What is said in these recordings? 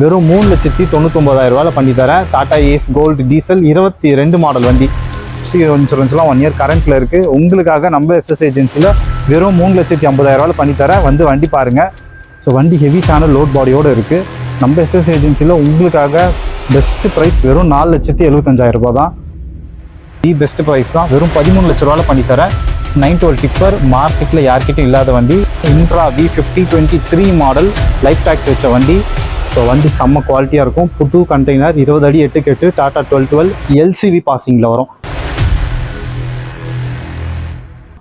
வெறும் மூணு லட்சத்தி தொண்ணூத்தொம்பதாயிரம் ரூபாயில் பண்ணி தரேன். டாடா ஏஸ் கோல்டு டீசல் இருபத்தி ரெண்டு மாடல் வண்டி. இன்சூரன்ஸ்லாம் ஒன் இயர் கரண்ட்டில் இருக்குது உங்களுக்காக நம்ம எஸ்எஸ் ஏஜென்சியில் வெறும் மூணு லட்சத்தி ஐம்பதாயிரம் ரூபாயில் பண்ணி தரேன். வந்து வண்டி பாருங்கள் ஸோ வண்டி ஹெவி சேனல் லோட் பாடியோடு இருக்குது நம்ம எஸ்எஸ் ஏஜென்சியில் உங்களுக்காக பெஸ்ட் ப்ரைஸ் வெறும் நாலு லட்சத்தி எழுபத்தஞ்சாயிரம் ரூபாய் தான். தி பெஸ்ட் ப்ரைஸ் தான். வெறும் பதிமூணு லட்ச ரூபாயில் பண்ணி தரேன். நைன் டுவெல் டிப்பர் மார்க்கெட்டில் யார்கிட்டையும் இல்லாத வண்டி. Intra V fifty twenty three model life tax வச்ச வண்டி. ஸோ வண்டி செம்ம குவாலிட்டியாக இருக்கும். புட்டு கண்டெய்னர் இருபது அடி எட்டுக்கு எட்டு டாடா டுவெல் டுவெல் எல்சிவி பாசிங்கில் வரும்.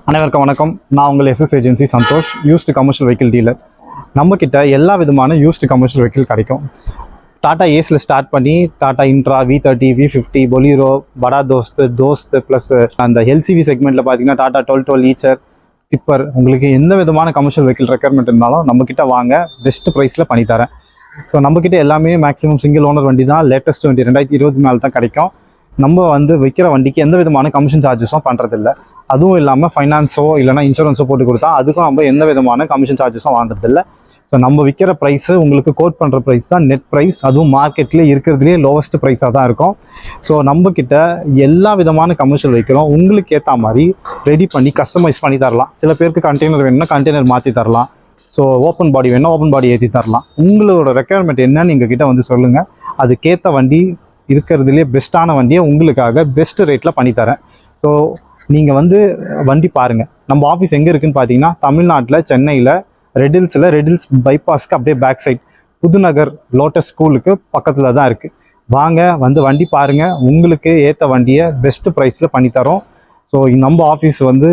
அனைவருக்கும் வணக்கம். நான் உங்கள் SS agency Santhosh used commercial vehicle dealer நம்மக்கிட்ட எல்லா விதமான யூஸ்டு கமர்ஷியல் வெஹிக்கிள் கிடைக்கும். டாடா ஏஸில் ஸ்டார்ட் பண்ணி Tata Intra V thirty V fifty Bolero Bada Dost Dost plus அந்த எல்சிவி செக்மெண்ட்டில் பார்த்தீங்கன்னா Tata twelve twelve Eicher tipper உங்களுக்கு எந்த விதமான கமர்ஷியல் வெஹிக்கிள் ரெக்குயர்மெண்ட் இருந்தாலும் நம்மக்கிட்ட வாங்க. பெஸ்ட் ப்ரைஸில் பண்ணித்தரேன். ஸோ நம்மக்கிட்ட எல்லாமே மேக்ஸிமம் சிங்கிள் ஓனர் வண்டி தான் லேட்டஸ்ட் வண்டி ரெண்டாயிரத்தி இருபத்தி நாலு தான் கிடைக்கும். நம்ம வந்து விற்கிற வண்டிக்கு எந்த விதமான கமிஷன் சார்ஜஸும் பண்ணுறதில்ல அதுவும் இல்லாமல் ஃபைனான்ஸோ இல்லைனா இன்சூரன்ஸோ போட்டு கொடுத்தா அதுக்கும் நம்ம எந்த விதமான கமிஷன் சார்ஜஸும் வாங்குறதில்ல. ஸோ நம்ம விற்கிற ப்ரைஸு உங்களுக்கு கோட் பண்ணுற ப்ரைஸ் தான் நெட் ப்ரைஸ் அதுவும் மார்க்கெட்லேயே இருக்கிறதுலேயே லோவஸ்ட் ப்ரைஸாக தான் இருக்கும். ஸோ நம்மக்கிட்ட எல்லா விதமான கமர்ஷியல் வைக்கிறோம் உங்களுக்கு ஏற்ற மாதிரி ரெடி பண்ணி கஸ்டமைஸ் பண்ணி தரலாம். சில பேருக்கு கண்டெய்னர் வேணும்னா கண்டெய்னர் மாற்றி தரலாம். ஸோ ஓப்பன் பாடி வேணால் ஓப்பன் பாடி ஏற்றி தரலாம். உங்களோட ரெக்குயர்மெண்ட் என்னன்னு எங்கள் கிட்டே வந்து சொல்லுங்கள் அதுக்கேற்ற வண்டி இருக்கிறதுலே பெஸ்ட்டான வண்டியை உங்களுக்காக பெஸ்ட் ரேட்டில் பண்ணித்தரேன். ஸோ நீங்கள் வந்து வண்டி பாருங்கள் நம்ம ஆஃபீஸ் எங்கே இருக்குன்னு பார்த்தீங்கன்னா தமிழ்நாட்டில் சென்னையில் ரெடில்ஸில் ரெடில்ஸ் பைபாஸ்க்கு அப்படியே பேக் சைட் புதுநகர் லோட்டஸ் ஸ்கூலுக்கு பக்கத்தில் தான் இருக்குது வாங்க வந்து வண்டி பாருங்கள் உங்களுக்கு ஏற்ற வண்டியை பெஸ்ட் ப்ரைஸில் பண்ணித்தரோம். ஸோ நம்ம ஆஃபீஸ் வந்து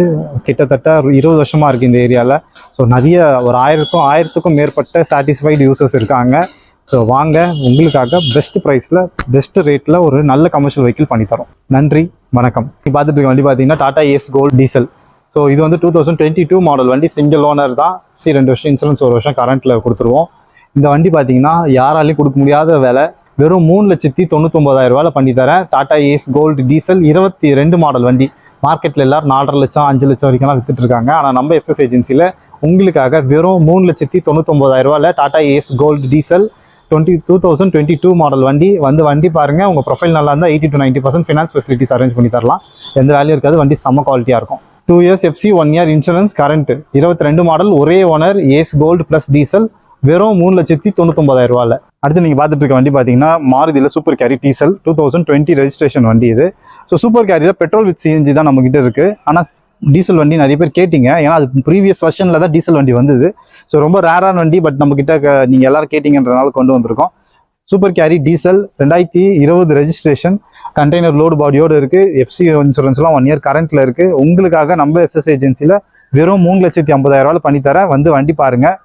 கிட்டத்தட்ட இருபது வருஷமாக இருக்குது இந்த ஏரியாவில் ஸோ நிறைய ஒரு ஆயிரத்துக்கும் ஆயிரத்துக்கும் மேற்பட்ட சாட்டிஸ்ஃபைடு யூசர்ஸ் இருக்காங்க. ஸோ வாங்க உங்களுக்காக பெஸ்ட் ப்ரைஸில் பெஸ்ட் ரேட்டில் ஒரு நல்ல கமர்ஷியல் வெஹிக்கிள் பண்ணித்தரோம் நன்றி வணக்கம். இப்போ பார்த்துட்டு வண்டி பார்த்தீங்கன்னா Tata Ace Gold diesel so இது வந்து two thousand twenty two model வண்டி சிங்கிள் ஓனர் தான். சி ரெண்டு வருஷம் இன்சூரன்ஸ் ஒரு வருஷம் கரண்ட்டில் கொடுத்துருவோம். இந்த வண்டி பார்த்தீங்கன்னா யாராலையும் கொடுக்க முடியாத விலை. வெறும் மூணு லட்சத்தி தொண்ணூத்தொம்பதாயிரம் ரூபாயில் பண்ணித்தரேன் டாடா ஏஸ் கோல்டு டீசல் இருபத்தி ரெண்டு மாடல் வண்டி. மார்க்கெட்டில் எல்லோரும் நாலரை லட்சம் அஞ்சு லட்சம் வரைக்கும்லாம் வித்துட்டு இருக்காங்க ஆனால் நம்ம எஸ்எஸ் ஏஜென்சியில் உங்களுக்காக வெறும் மூணு லட்சத்தி தொண்ணூத்தொம்பதாயிரம் ரூபாயில் Tata Ace Gold diesel twenty two thousand twenty two model வண்டி வந்து வண்டி பாருங்கள் உங்கள் ப்ரொஃபைல் நல்லா இருந்தால் eighty to ninety percent finance facilities arrange பண்ணி தரலாம். எந்த வேலையும் இருக்காது. வண்டி செம்ம குவாலிட்டியாக இருக்கும். Two years FC one year insurance current இருபத்தி ரெண்டு மாடல் ஒரே owner Ace Gold plus diesel வெறும் மூணு லட்சத்தி தொண்ணூத்தொம்பதாயிரம் ரூபாயில். அடுத்து நீங்கள் பார்த்துட்டு இருக்க வண்டி பார்த்தீங்கன்னா மாருதியில் Super Carry diesel two thousand twenty registration வண்டி இது. So super carrier petrol with CNG தான் நம்மகிட்ட இருக்குது ஆனால் டீசல் வண்டி நிறைய பேர் கேட்டிங்க. ஏன்னா அது ப்ரீவியஸ் வருஷனில் தான் டீசல் வண்டி வந்தது. ஸோ ரொம்ப ரேரான வண்டி பட் நம்மக்கிட்ட நீங்கள் எல்லோரும் கேட்டிங்கன்றனால கொண்டு வந்திருக்கோம். சூப்பர் கேரி டீசல் ரெண்டாயிரத்தி இருபது ரெஜிஸ்ட்ரேஷன் கண்டெய்னர் லோடு பாடியோடு இருக்குது எஃப்சி இன்சூரன்ஸ்லாம் ஒன் இயர் கரண்ட்டில் இருக்குது உங்களுக்காக நம்ம எஸ்எஸ் ஏஜென்சியில் வெறும் மூணு லட்சத்தி ஐம்பதாயிரம் பண்ணித்தரேன் வந்து வண்டி பாருங்கள்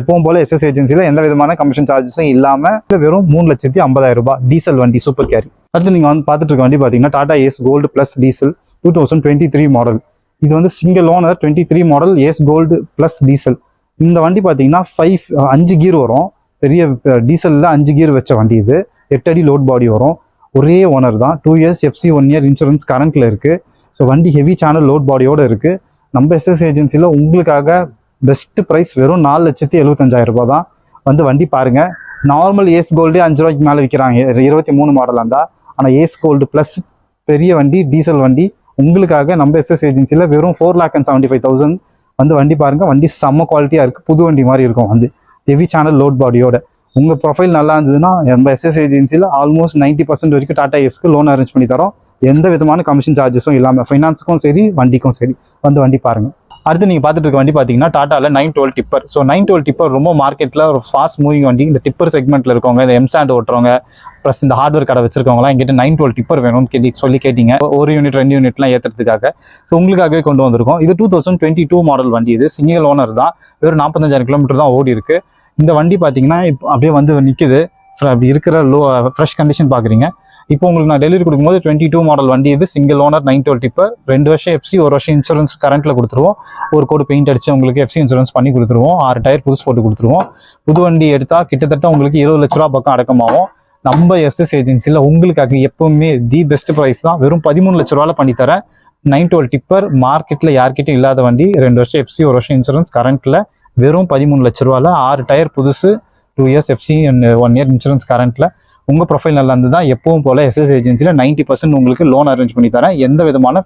எப்பவும் போல எஸ்எஸ் ஏஜென்சியில் எந்த விதமான கமிஷன் சார்ஜஸும் இல்லாமல் வெறும் மூணு லட்சத்தி ஐம்பதாயிரம் ரூபாய் டீசல் வண்டி சூப்பர் கேரி அடுத்து நீங்கள் வந்து பார்த்துட்டு இருக்க வண்டி பார்த்தீங்கன்னா Tata Ace Gold plus diesel two thousand twenty three model இது வந்து single owner twenty three model Ace Gold plus diesel இந்த வண்டி பார்த்தீங்கன்னா ஃபைவ் அஞ்சு கீர் வரும். பெரிய டீசலில் அஞ்சு கீர் வச்ச வண்டி இது. எட்டு அடி லோட் பாடி வரும். ஒரே ஓனர் தான். Two years FC one year insurance கரண்ட்டில் இருக்குது ஸோ வண்டி ஹெவி சேனல் லோட் பாடியோடு இருக்குது நம்ம எஸ்எஸ் ஏஜென்சியில் உங்களுக்காக பெஸ்ட் ப்ரைஸ் வெறும் நாலு லட்சத்தி எழுபத்தஞ்சாயிரம் ரூபா தான். வந்து வண்டி பாருங்கள் நார்மல் ஏஸ் கோல்டே அஞ்சு ரூபாய்க்கு மேலே விற்கிறாங்க இருபத்தி மூணு மாடலாக இருந்தால் ஆனால் ஏஸ் கோல்டு ப்ளஸ் பெரிய வண்டி டீசல் வண்டி உங்களுக்காக நம்ம எஸ்எஸ் ஏஜென்சியில் வெறும் four lakh and seventy five thousand வந்து வண்டி பாருங்கள் வண்டி செம்ம குவாலிட்டியாக இருக்குது புது வண்டி மாதிரி இருக்கும் வந்து. ஹெவி சேனல் லோட் பாடியோட உங்கள் ப்ரொஃபைல் நல்லா இருந்ததுன்னா நம்ம எஸ்எஸ் ஏஜென்சியில் ஆல்மோஸ்ட் நைன்ட்டி பர்சன்ட் வரைக்கும் டாடா எஸ்க்கு லோன் அரேஞ்ச் பண்ணி தரோம். எந்த விதமான கமிஷன் சார்ஜஸும் இல்லாமல் ஃபைனான்ஸுக்கும் சரி வண்டிக்கும் சரி வந்து வண்டி பாருங்கள் அடுத்து நீங்கள் பார்த்துட்டு இருக்க வண்டி பார்த்தீங்கன்னா டாட்டாவில் nine twelve tipper so nine twelve tipper ரொம்ப மார்க்கெட்டில் ஒரு ஃபாஸ்ட் மூவிங் வண்டி. இந்த டிப்பர் செக்மெண்ட்டில் இருக்கவங்க இந்த எம்சாண்ட் ஓட்டுறவங்க ப்ளஸ் இந்த ஹார்ட்வேர் கடை வச்சிருக்கவங்களாம் எங்கிட்ட நைன் டுவெல் டிப்பர் வேணும்னு கேட்டி சொல்லி கேட்டீங்க. ஒரு யூனிட் ரெண்டு யூனிட்லாம் ஏற்றுறதுக்காக ஸோ உங்களுக்காகவே கொண்டு வந்திருக்கோம். இது two thousand twenty two model வண்டி. இது சிங்கிள் ஓனர் தான். வெறும் நாற்பத்தஞ்சாயிரம் கிலோமீட்டர் தான் ஓடி இருக்கு. இந்த வண்டி பார்த்தீங்கன்னா இப்போ அப்படியே வந்து நிற்குது அப்படி இருக்கிற லோ ஃப்ரெஷ் கண்டிஷன் பார்க்குறீங்க இப்போ உங்களுக்கு நான் டெலிவரி கொடுக்கும்போது டுவெண்ட்டி டூ மாடல் வண்டி இது single owner nine twelve tipper ரெண்டு வருஷம் எஃப்சி ஒரு வருஷம் இன்சூரன்ஸ் கரண்ட்டில் கொடுத்துருவோம். ஒரு கோடு பெயிண்ட் அடிச்சு உங்களுக்கு எஃப்சி இன்சூரன்ஸ் பண்ணி கொடுத்துருவோம். ஆறு டயர் புதுசு போட்டு கொடுத்துருவோம். புது வண்டி எடுத்தால் கிட்டத்தட்ட உங்களுக்கு இருபது லட்ச ரூபா பக்கம் அடக்கமாகும். நம்ம எஸ்எஸ் ஏஜென்சியில் உங்களுக்காக எப்பவுமே தி பெஸ்ட் ப்ரைஸ் தான். வெறும் பதிமூணு லட்ச ரூபாயில் பண்ணித்தரேன் நைன் டுவெல் டிப்பர் மார்க்கெட்டில் யார்கிட்டையும் இல்லாத வண்டி. ரெண்டு வருஷம் எஃப்சி ஒரு வருஷம் இன்சூரன்ஸ் கரண்ட்டில் வெறும் பதிமூணு லட்ச ரூபாவில் ஆறு டயர் புதுசு two years FC one year insurance கரண்ட்டில் உங்கள் ப்ரொஃபைல் நல்லா இருந்து தான் எப்பவும் போல் எஸ்எஸ் ஏஜென்சியில் நைன்ட்டி பர்சன்ட் உங்களுக்கு லோன் அரேஞ்ச் பண்ணி தரேன். எந்த விதமான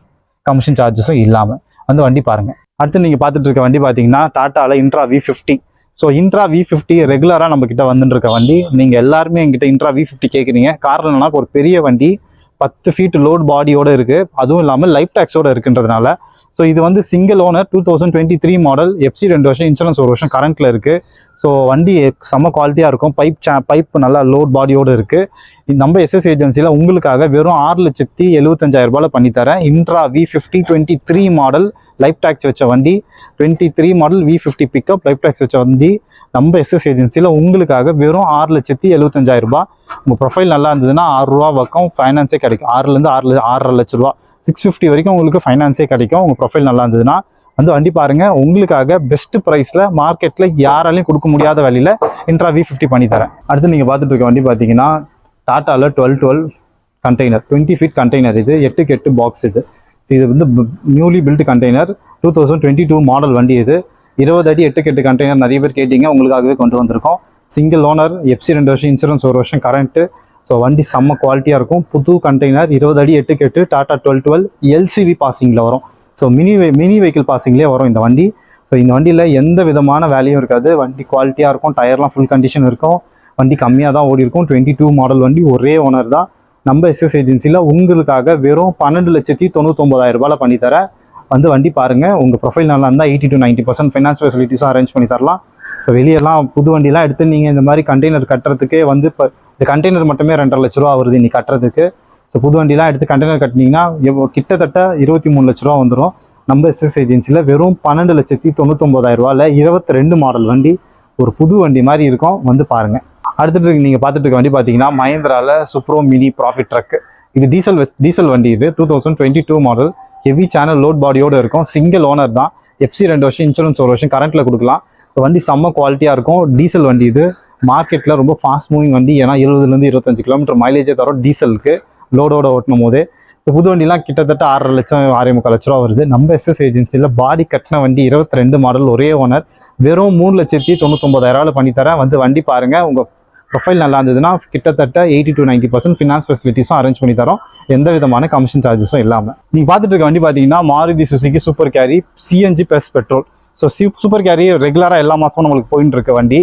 கமிஷன் சார்ஜஸும் இல்லாமல் வந்து வண்டி பாருங்கள் அடுத்து நீங்கள் பார்த்துட்டு இருக்க வண்டி பார்த்தீங்கன்னா டாட்டாவில் Intra V fifty so Intra V fifty ரெகுலராக நம்ம வந்துட்டுருக்க வண்டி. நீங்கள் எல்லாருமே எங்கிட்ட இன்ட்ரா வி ஃபிஃப்டி கேட்குறீங்க காரணம் என்னன்னா ஒரு பெரிய வண்டி பத்து ஃபீட் லோட் பாடியோடு இருக்குது அதுவும் இல்லாமல் லைஃப் டேக்ஸோடு இருக்குன்றதுனால ஸோ இது வந்து single owner two thousand twenty three model FC ரெண்டு வருஷம் இன்சூரன்ஸ் ஒரு வருஷம் கரண்ட்டில் இருக்குது ஸோ வண்டி செம்ம குவாலிட்டியாக இருக்கும். பைப் சே பைப் நல்லா லோட் பாடியோடு இருக்குது நம்ம எஸ்எஸ் ஏஜென்சியில் உங்களுக்காக வெறும் ஆறு லட்சத்தி எழுபத்தஞ்சாயிரம் ரூபாயில் பண்ணித்தரேன் Intra V fifty twenty three model life tax வச்ச வண்டி. Twenty three model V fifty pickup life tax வச்ச வண்டி. நம்ம எஸ்எஸ் ஏஜென்சியில் உங்களுக்காக வெறும் ஆறு லட்சத்தி எழுபத்தஞ்சாயிரம் ரூபாய். உங்கள் ப்ரொஃபைல் நல்லா இருந்ததுன்னா ஆறுரூவா பக்கம் ஃபைனான்ஸே கிடைக்கும். ஆறுலேருந்து ஆறு ஆறரை லட்ச ரூபா சிக்ஸ் ஃபிஃப்டி வரைக்கும் உங்களுக்கு ஃபைனான்ஸே கிடைக்கும். உங்கள் ப்ரொஃபைல் நல்லா இருந்ததுன்னா வந்து வண்டி பாருங்க. உங்களுக்காக பெஸ்ட் ப்ரைஸில் மார்க்கெட்டில் யாராலையும் கொடுக்க முடியாத வழியில் இன்ட்ரா வி ஃபிஃப்டி பண்ணி தரேன். அடுத்து நீங்கள் பார்த்துட்டு இருக்க வண்டி பார்த்தீங்கன்னா டாட்டாவில் twelve twelve container twenty feet container இது. எட்டுக்கு எட்டு பாக்ஸ் இது. ஸோ இது வந்து newly built container two thousand twenty two model வண்டி இது. இருபது அடி எட்டுக்கு எட்டு கண்டெய்னர் நிறைய பேர் கேட்டீங்க. உங்களுக்காகவே கொண்டு வந்திருக்கோம். சிங்கிள் ஓனர் எஃப்சி ரெண்டு வருஷம் இன்சூரன்ஸ் ஒரு வருஷம் கரண்ட்டு ஸோ வண்டி செம்ம குவாலிட்டியாக இருக்கும். புது கண்டெய்னர் இருபது அடி எட்டுக்கு எட்டு டாடா டுவெல் டுவெல் எல்சிவி பாசிங்கில் வரும். ஸோ மினி மினி வெஹிக்கிள் பாசிங்லேயே வரும் இந்த வண்டி. ஸோ இந்த வண்டியில் எந்த விதமான வேலையும் இருக்காது. வண்டி குவாலிட்டியாக இருக்கும். டயர்லாம் ஃபுல் கண்டிஷன் இருக்கும். வண்டி கம்மியாக தான் ஓடி இருக்கும். டுவெண்ட்டி டூ மாடல் வண்டி ஒரே ஓனர் தான். நம்ம எஸ்எஸ் ஏஜென்சியில் உங்களுக்காக வெறும் பன்னெண்டு லட்சத்தி தொண்ணூத்தொம்பதாயிரம் ரூபாயில் பண்ணி வந்து வண்டி பாருங்கள் உங்கள் ப்ரொஃபைல் நல்லா இருந்தால் eighty to ninety percent finance ஃபெசிலிட்டிஸும் arrange பண்ணி தரலாம். ஸோ வெளியெல்லாம் புது வண்டிலாம் எடுத்து நீங்கள் இந்த மாதிரி கண்டெய்னர் கட்டுறதுக்கே வந்து இப்போ இந்த கண்டெய்னர் மட்டுமே ரெண்டரை லட்ச ரூபா வருது இன்னைக்கு கட்டுறதுக்கு. ஸோ புது வண்டிலாம் எடுத்து கண்டெய்னர் கட்டினீங்கன்னா கிட்டத்தட்ட இருபத்தி மூணு லட்ச ரூபா வந்துடும் நம்ம எஸ்எஸ் ஏஜென்சியில் வெறும் பன்னெண்டு லட்சத்தி தொண்ணூத்தொம்பதாயிரம் ரூபாயில் இருபத்தி ரெண்டு மாடல் வண்டி ஒரு புது வண்டி மாதிரி இருக்கும். வந்து பாருங்கள் அடுத்துட்டு நீங்கள் பார்த்துட்டு இருக்க வண்டி பார்த்தீங்கன்னா மஹேந்திராவில் சுப்ரோ மினி ப்ராஃபிட் ட்ரக் இது டீசல் டீசல் வண்டி இது. Two thousand twenty two model heavy channel load பாடியோடு இருக்கும். சிங்கிள் ஓனர் தான். எஃப்சி ரெண்டு வருஷம் இன்சூரன்ஸ் ஒரு வருஷம் கரண்ட்டில் கொடுக்கலாம். ஸோ வண்டி செம்ம குவாலிட்டியாக இருக்கும். டீசல் வண்டி இது. மார்க்கெட்டில் ரொம்ப ஃபாஸ்ட் மூவிங் வண்டி ஏன்னா இருபதுலேருந்து இருபத்தஞ்சு கிலோமீட்டர் மைலேஜே தரும் டீசலுக்கு லோடோட ஓட்டணும் போது இப்போ புது வண்டிலாம் கிட்டத்தட்ட ஆறரை லட்சம் ஆறே முக்கால் லட்ச ரூபா வருது. நம்ம எஸ்எஸ் ஏஜென்சியில் பாடி கட்டின வண்டி இருபத்தி ரெண்டு மாடல் ஒரே ஓனர் வெறும் மூணு லட்சத்தி தொண்ணூத்தொம்பதாயிரம் பண்ணித்தரேன் வந்து வண்டி பாருங்கள் உங்கள் ப்ரொஃபைல் நல்லா இருந்ததுன்னா கிட்டத்தட்ட eighty to ninety percent finance ஃபெசிலிட்டிஸும் arrange பண்ணி தரோம். எந்த விதமான கமிஷன் சார்ஜஸும் இல்லாமல் நீங்கள் பார்த்துட்டு இருக்க வண்டி பார்த்தீங்கன்னா Maruti Suzuki Super Carry CNG plus petrol so Super Carry ரெகுலராக எல்லா மாதமும் நம்மளுக்கு போயின்னு இருக்க வண்டி.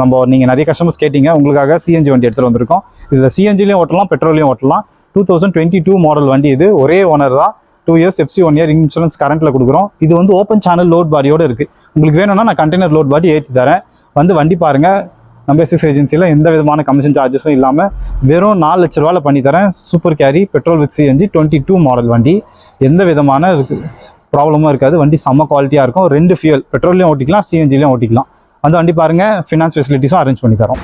நம்ம நீங்கள் நிறைய கஸ்டமர்ஸ் கேட்டீங்க உங்களுக்காக சிஎன்ஜி வண்டி எடுத்துகிட்டு வந்திருக்கோம். இதில் சிஎன்ஜிலையும் ஓட்டலாம் பெட்ரோலையும் ஓட்டலாம். Two thousand twenty two model வண்டி இது. ஒரே ஓனர் தான். Two years FC one year insurance கரண்ட்டில் கொடுக்குறோம். இது வந்து ஓப்பன் சேனல் லோட் பாடியோட இருக்குது உங்களுக்கு வேணும்னா நான் கண்டெய்னர் லோட் பாடி ஏற்றி தரேன். வந்து வண்டி பாருங்கள் நம்ம எஸ்எஸ் ஏஜென்சியில் எந்த விதமான கமிஷன் சார்ஜஸும் இல்லாமல் வெறும் நாலு லட்ச ரூபாயில் பண்ணி தரேன். Super Carry petrol with CNG twenty two model வண்டி. எந்த விதமான ப்ராப்ளமும் இருக்காது. வண்டி செம்ம குவாலிட்டியாக இருக்கும். ரெண்டு ஃபியூல் பெட்ரோல்லையும் ஓட்டிக்கலாம் சிஎன்ஜிலையும் ஓட்டிக்கலாம். அந்த வண்டி பாருங்கள் ஃபினான்ஸ் ஃபெசிலிட்டிஸும் அரேஞ்ச் பண்ணி தரோம்.